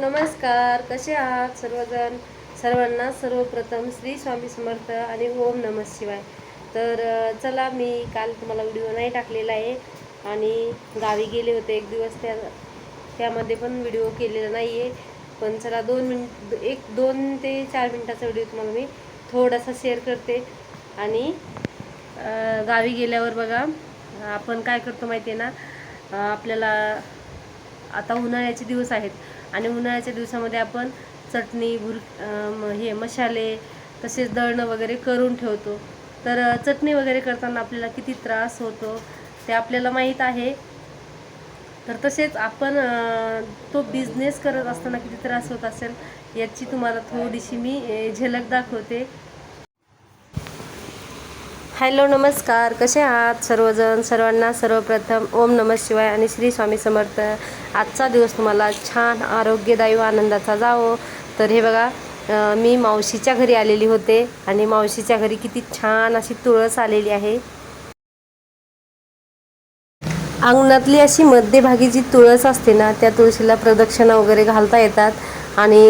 नमस्कार कसे आहात सर्वजण? सर्वांना सर्वप्रथम श्री स्वामी समर्थ आणि ओम नमः शिवाय. तर चला मी काल तुम्हाला व्हिडिओ नाही टाकलेला आहे आणि गावी गेले होते एक दिवस त्या त्यामध्ये पण व्हिडिओ केलेला नाही आहे पण चला दोन मिन एक दोन ते चार मिनटाचा व्हिडिओ तुम्हाला मी थोडासा शेअर करते. आणि गावी गेल्यावर बघा आपण काय करतो माहिती आहे ना आपल्याला आता उन्हाळ्याचे दिवस आहेत. आणि उन्हाळ्याच्या दिवसामध्ये आपण चटणी भुर हे मसाले तसेच दळणं वगैरे करून ठेवतो. तर चटणी वगैरे करताना आपल्याला किती त्रास होतो ते आपल्याला माहीत आहे. तर तसेच आपण तो बिझनेस करत असताना किती त्रास होत असेल याची तुम्हाला थोडीशी मी झलक दाखवते. हॅलो नमस्कार. कसे आहात सर्वजण? सर्वांना सर्वप्रथम ओम नमः शिवाय आणि श्री स्वामी समर्थ. आजचा दिवस तुम्हाला छान आरोग्यदायी व आनंदाचा जावो. तर हे बघा मी मावशीच्या घरी आलेली होते आणि मावशीच्या घरी किती छान अशी तुळस आलेली आहे. अंगणातली अशी मध्यभागी जी तुळस असते ना त्या तुळशीला प्रदक्षिणा वगैरे घालता येतात. आणि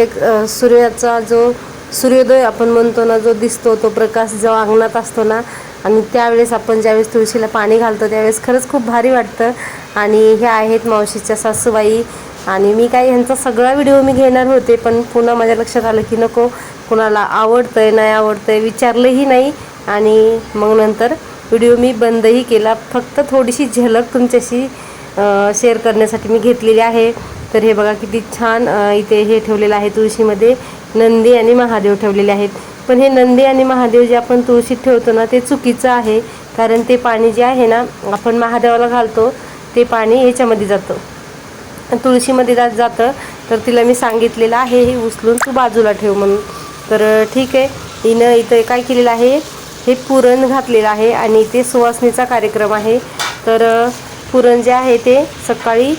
एक सूर्याचा जो सूर्योदय आपण म्हणतो ना जो दिसतो तो प्रकाश जो अंगणात असतो ना आणि त्यावेळेस आपण ज्यावेळेस तुळशीला पाणी घालतो त्यावेळेस खरंच खूप भारी वाटतं. आणि ह्या आहेत मावशीच्या सासूबाई. आणि मी काय ह्यांचा सगळा व्हिडिओ मी घेणार होते पण पुन्हा माझ्या लक्षात आलं की नको कुणाला आवडतं आहे नाही आवडतं आहे विचारलंही नाही. आणि मग नंतर व्हिडिओ मी बंदही केला. फक्त थोडीशी झलक तुमच्याशी शेअर करण्यासाठी मी घेतलेली आहे. तर हे बघा किती छान इथे हे ठेवलेलं आहे तुळशीमध्ये. नंदी आणि महादेव ठेवलेले आहेत. पण हे नंदी आणि महादेव जे आपण तुळशीत ठेवतो ना ते चुकीचं आहे. कारण ते पाणी जे आहे ना आपण महादेवाला घालतो ते पाणी याच्यामध्ये जातं. तुळशीमध्ये जात जातं. तर तिला मी सांगितलेलं आहे हे उचलून तू बाजूला ठेव म्हणून. तर ठीक आहे. हिनं इथं काय केलेलं आहे? हे पुरण घातलेलं आहे आणि ते सुवासनीचा कार्यक्रम आहे. तर पुरण जे आहे ते सकाळी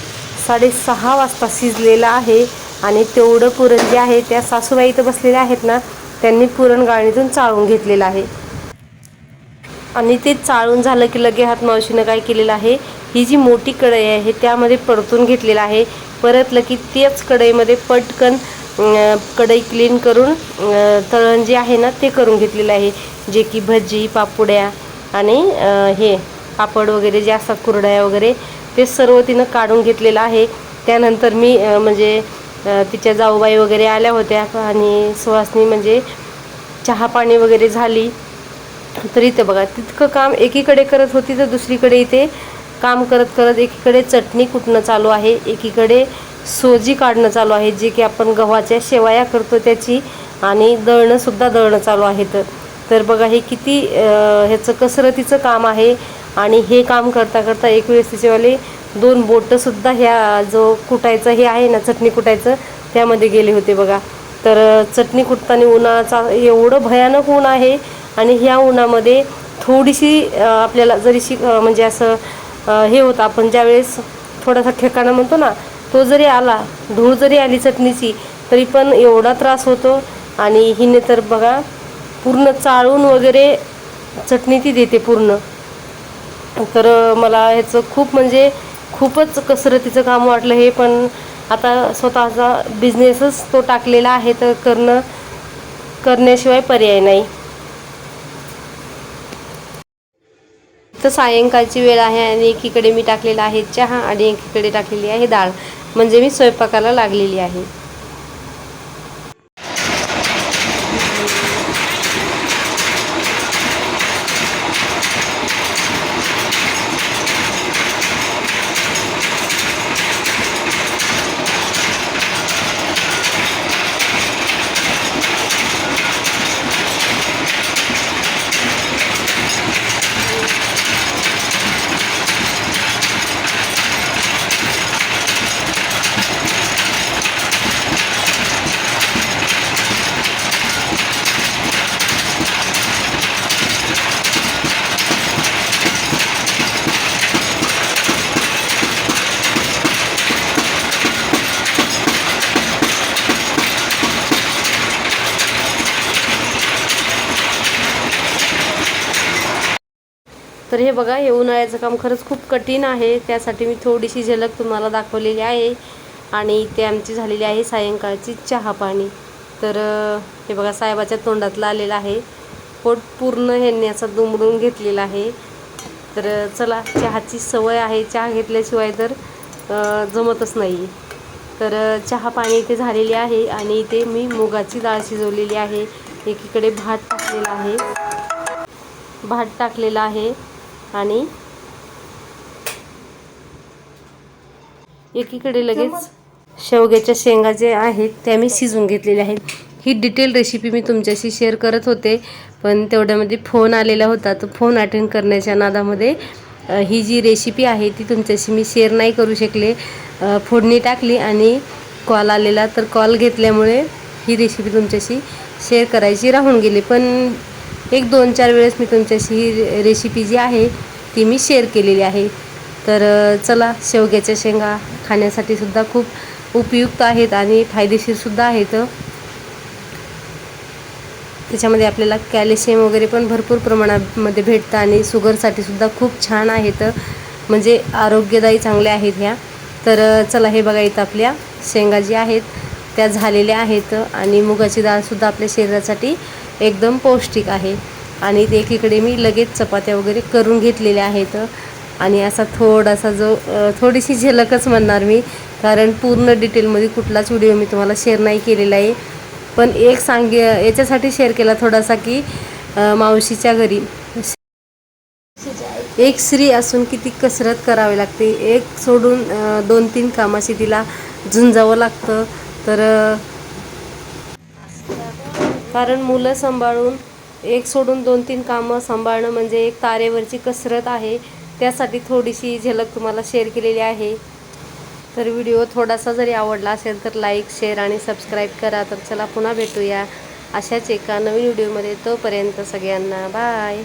साडेसहा वाजता शिजलेलं आहे. आणि तेवढं पुरण जे आहे त्या सासूबाई इथं बसलेल्या आहेत ना त्यांनी पुरण गाळणीतून चाळून घेतलेलं आहे. आणि ते चाळून झालं की लगे हात मावशीनं काय केलेलं आहे ही जी मोठी कढई आहे त्यामध्ये परतून घेतलेलं आहे. परतलं की त्याच कढईमध्ये पटकन कढई क्लीन करून तळण जे आहे ना ते करून घेतलेलं आहे. जे की भजी पापुड्या आणि हे पापड वगैरे जे असतात कुरड्या वगैरे ते सर्व तिनं काढून घेतलेलं आहे. त्यानंतर मी म्हणजे तिच्या जाऊबाई वगैरे आल्या होत्या आणि सुहासनी म्हणजे चहा पाणी वगैरे झाली. तर इथे बघा तितकं काम एकीकडे करत होती तर दुसरीकडे इथे काम करत करत एकीकडे चटणी कुटणं चालू आहे एकीकडे सोजी काढणं चालू आहे जे की आपण गव्हाच्या शेवाया करतो त्याची आणि दळणंसुद्धा दळणं चालू आहेत तर. बघा हे किती ह्याचं कसरतीचं काम आहे आणि हे काम करता करता एक वेळेस तिचेवाले दोन बोटंसुद्धा ह्या जो कुटायचं हे आहे ना चटणी कुटायचं त्यामध्ये गेले होते बघा. तर चटणी कुटताना उन्हाचा एवढं भयानक ऊन आहे आणि ह्या उन्हामध्ये थोडीशी आपल्याला जरीशी म्हणजे असं हे होतं आपण ज्यावेळेस थोडासा ठेकाणा म्हणतो ना तो जरी आला धूळ जरी आली चटणीची तरी पण एवढा त्रास होतो. आणि हिने तर बघा पूर्ण चाळून वगैरे चटणी ती देते पूर्ण. तर मला ह्याचं खूप म्हणजे खूपच कसरतीचं काम वाटलं हे पण आता स्वतःचा बिझनेसच तो टाकलेला आहे तर करणं करण्याशिवाय पर्याय नाही. तर सायंकाळची वेळ आहे आणि एकीकडे मी टाकलेला आहे चहा आणि एकीकडे टाकलेली आहे डाळ म्हणजे मी स्वयंपाकाला लागलेली आहे. तर हे बघा हे उन्हाळ्याचं काम खरंच खूप कठीण आहे. त्यासाठी मी थोडीशी झलक तुम्हाला दाखवलेली आहे. आणि ते आमची झालेली आहे सायंकाळची चहा पाणी. तर हे बघा साहेबाच्या तोंडातलं आलेलं आहे. पोट पूर्ण ह्यांनी असा दुमडून घेतलेला आहे. तर चला चहाची सवय आहे. चहा घेतल्याशिवाय तर जमतच नाही तर चहा पाणी इथे झालेली आहे आणि इथे मी मुगाची डाळ शिजवलेली आहे. एकीकडे भात टाकलेला आहे. भात टाकलेला आहे. आणि एकीकडे लगेच शेवग्याच्या शेंगा जे आहेत त्या मी शिजून घेतलेल्या आहेत. ही डिटेल रेसिपी मी तुमच्याशी शेअर करत होते पण तेवढ्यामध्ये फोन आलेला होता. तो फोन अटेंड करण्याच्या नादामध्ये ही जी रेसिपी आहे ती तुमच्याशी मी शेअर नाही करू शकले. फोडणी टाकली आणि कॉल आलेला. तर कॉल घेतल्यामुळे ही रेसिपी तुमच्याशी शेअर करायची राहून गेली. पण एक दोन चार वेळेस मी तुमच्याशी ही रेसिपी जी आहे ती मी शेअर केलेली आहे. तर चला शेवग्याच्या शेंगा खाण्यासाठी सुद्धा खूप उपयुक्त आहेत आणि फायदेशीरसुद्धा आहेत. त्याच्यामध्ये आपल्याला कॅल्शियम वगैरे पण भरपूर प्रमाणामध्ये भेटतं आणि शुगरसाठी सुद्धा खूप छान आहेत. म्हणजे आरोग्यदायी चांगल्या आहेत ह्या. तर चला हे बघा इथं आपल्या शेंगा जी आहेत. त्या झालेल्या आहेत आणि मुगाची डाळसुद्धा आपल्या शरीरासाठी एकदम पौष्टिक आहे. आणि ते एकीकडे मी लगेच चपात्या वगैरे करून घेतलेल्या आहेत. आणि असा थोडासा जो थोडीशी झलकच म्हणणार मी कारण पूर्ण डिटेलमध्ये कुठलाच व्हिडिओ मी तुम्हाला शेअर नाही केलेला आहे. पण एक सांगे याच्यासाठी शेअर केला थोडासा की मावशीच्या घरी. एक स्त्री असून किती कसरत करावी लागते. एक सोडून दोन तीन कामाशी तिला झुंजावं लागतं. तर कारण मुलं सांभाळून एक सोडून दोन तीन कामं सांभाळणं म्हणजे एक तारेवरची कसरत आहे त्यासाठी थोडीशी झलक तुम्हाला शेअर केलेली आहे. तर व्हिडिओ थोडासा जरी आवडला असेल तर लाईक शेअर आणि सबस्क्राईब करा. तर चला पुन्हा भेटूया अशाच एका नवीन व्हिडिओमध्ये तोपर्यंत सगळ्यांना बाय